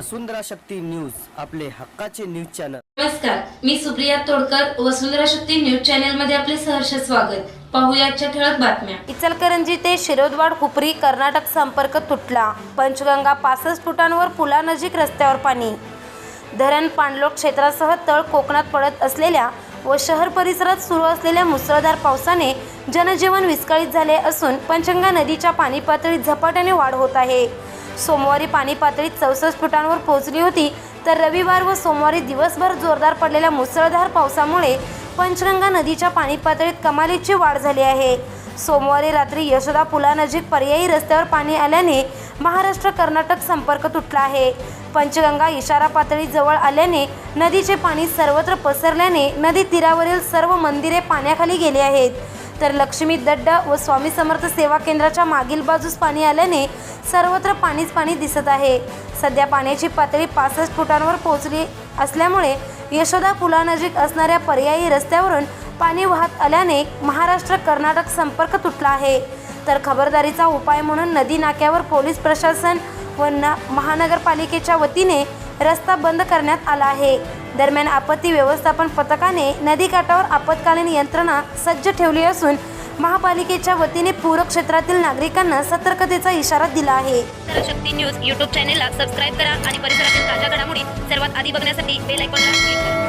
वसुंधरा Shakti news आपले हक्काचे news channel. नमस्कार मी सुप्रिया तोडकर वसुंधरा शक्ती न्यूज चॅनलमध्ये आपले सहर्ष स्वागत. पाहूया आजच्या ठळक बातम्या. इचलकरंजी ते शिरोदवाड हुपरी कर्नाटक संपर्क तुटला. पंचगंगा पासष्ट फुटांवर पुलानजीक रस्त्यावर पाणी. धरण पाणलोट क्षेत्रासह तळ कोकणात पडत असलेल्या व शहर परिसरात सुरू असलेल्या मुसळधार पावसाने जनजीवन विस्कळीत झाले असून पंचगंगा नदीच्या पाणी पातळीत झपाट्याने वाढ होत आहे. सोमवारी पाणी पातळी चौसष्ट फुटांवर पोहोचली होती तर रविवार व सोमवारी दिवसभर जोरदार पडलेल्या मुसळधार पावसामुळे पंचगंगा नदीच्या पाणी पातळीत कमालीची वाढ झाली आहे. सोमवारी रात्री यशोदा पुलानजीक पर्यायी रस्त्यावर पाणी आल्याने महाराष्ट्र कर्नाटक संपर्क तुटला आहे. पंचगंगा इशारा पातळी जवळ आल्याने नदीचे पाणी सर्वत्र पसरल्याने नदी तीरावरील सर्व मंदिरे पाण्याखाली गेली आहेत. तर लक्ष्मी दड्डा व स्वामी समर्थ सेवा केंद्राच्या मागील बाजूस पाणी आल्याने सर्वत्र पाणीच पाणी दिसत आहे. सध्या पाण्याची पातळी पासष्ट फुटांवर पोहोचली असल्यामुळे यशोदा पुलानजीक असणाऱ्या पर्यायी रस्त्यावरून पाणी वाहत आल्याने महाराष्ट्र कर्नाटक संपर्क तुटला आहे. तर खबरदारीचा उपाय म्हणून नदी नाक्यावर पोलीस प्रशासन व न महानगरपालिकेच्या वतीने रस्ता बंद करण्यात आला आहे. दरम्यान आपत्ती व्यवस्थापन पथकाने नदीकाठावर आपत्कालीन यंत्रणा सज्ज ठेवली असून महापालिकेच्या वतीने पूरक क्षेत्रातील नागरिकांना सतर्कतेचा इशारा दिला आहे. शक्ती न्यूज यूट्यूब चॅनेलला सबस्क्राईब करा आणि परिसरातील ताज्या घडामोडी सर्वात आधी बघण्यासाठी बेल आयकॉनला क्लिक करा.